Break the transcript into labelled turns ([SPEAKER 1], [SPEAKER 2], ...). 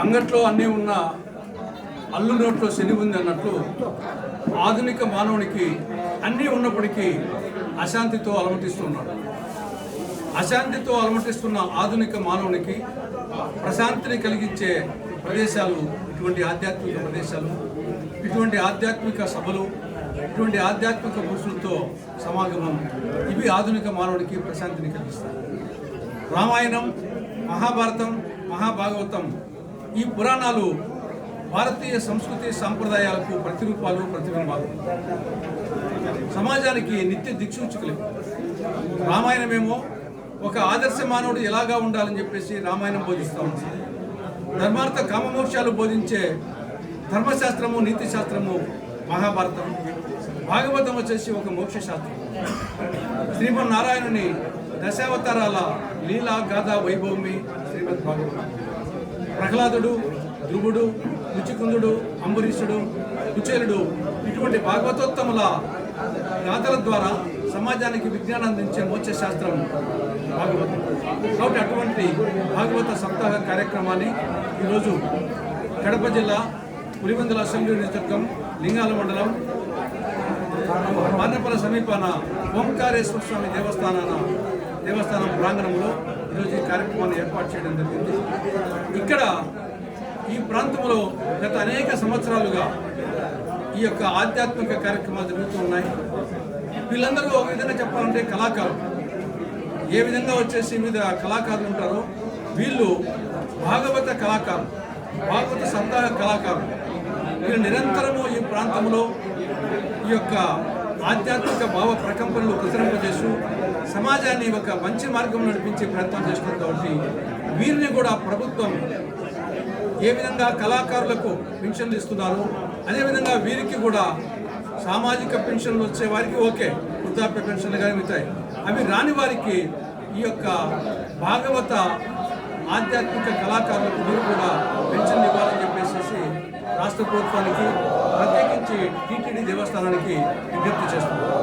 [SPEAKER 1] అంగట్లో అన్నీ ఉన్న అల్లు నోట్లో శని ఉంది అన్నట్లు ఆధునిక మానవునికి అన్నీ ఉన్నప్పటికీ అశాంతితో అలమటిస్తున్నాడు. అశాంతితో అలమటిస్తున్న ఆధునిక మానవునికి ప్రశాంతిని కలిగించే ప్రదేశాలు ఇటువంటి ఆధ్యాత్మిక ప్రదేశాలు ఇటువంటి ఆధ్యాత్మిక సభలు ఇటువంటి ఆధ్యాత్మిక పురుషులతో సమాగమం ఇవి ఆధునిక మానవుడికి ప్రశాంతిని కలిగిస్తాయి. రామాయణం మహాభారతం మహాభాగవతం ఈ పురాణాలు భారతీయ సంస్కృతి సాంప్రదాయాలకు ప్రతిరూపాలు ప్రతిబింబాలు. సమాజానికి నిత్య దిక్సూచికలు. రామాయణమేమో ఒక ఆదర్శ మానవుడు ఎలాగా ఉండాలని చెప్పేసి రామాయణం బోధిస్తూ ఉంది. ధర్మార్థ కామమోక్షాలు బోధించే ధర్మశాస్త్రము నీతి శాస్త్రము మహాభారతం. భాగవతం వచ్చేసి ఒక మోక్ష శాస్త్రం శ్రీమన్ నారాయణుని దశావతారాల లీలా గాథ వైభవమి శ్రీమద్ భాగవతం ప్రహ్లాదుడు ధ్రువుడు రుచికుందుడు అంబరీషుడు కుచేలుడు ఇటువంటి భాగవతోత్తముల గాథల ద్వారా సమాజానికి విజ్ఞానం అందించే మోక్ష శాస్త్రం భాగవతం. కాబట్టి అటువంటి భాగవత సప్తాహ కార్యక్రమాన్ని ఈరోజు కడప జిల్లా పులివెందుల అసెంబ్లీ నియోజకవర్గం లింగాల మండలం మార్నపల సమీపాన ఓంకారేశ్వర స్వామి దేవస్థానాన దేవస్థానం ప్రాంగణంలో ఈరోజు ఈ కార్యక్రమాన్ని ఏర్పాటు చేయడం జరిగింది. ఇక్కడ ఈ ప్రాంతంలో గత అనేక సంవత్సరాలుగా ఈ యొక్క ఆధ్యాత్మిక కార్యక్రమాలు జరుగుతూ ఉన్నాయి. వీళ్ళందరూ ఒక విధంగా చెప్పాలంటే కళాకారులు. ఏ విధంగా వచ్చేసి మీద కళాకారులు ఉంటారో వీళ్ళు భాగవత కళాకారులు భాగవత సప్తాహ కళాకారులు. వీళ్ళు నిరంతరము ఈ ప్రాంతంలో ఈ యొక్క ఆధ్యాత్మిక భావ ప్రకంపనలు ప్రసరం సమాజాన్ని ఒక మంచి మార్గం నడిపించే ప్రయత్నం చేస్తుంది కాబట్టి వీరిని కూడా ప్రభుత్వం ఏ విధంగా కళాకారులకు పెన్షన్లు ఇస్తున్నారు? అదేవిధంగా వీరికి కూడా సామాజిక పెన్షన్లు వచ్చే వారికి ఓకే వృద్ధాప్య పెన్షన్లు కానీ మిగతాయి. అవి రాని వారికి ఈ యొక్క భాగవత ఆధ్యాత్మిక కళాకారులకు మీరు కూడా పెన్షన్లు ఇవ్వాలని చెప్పేసి రాష్ట్ర ప్రభుత్వానికి ప్రత్యేకించి టీటీడీ దేవస్థానానికి విజ్ఞప్తి చేస్తున్నారు.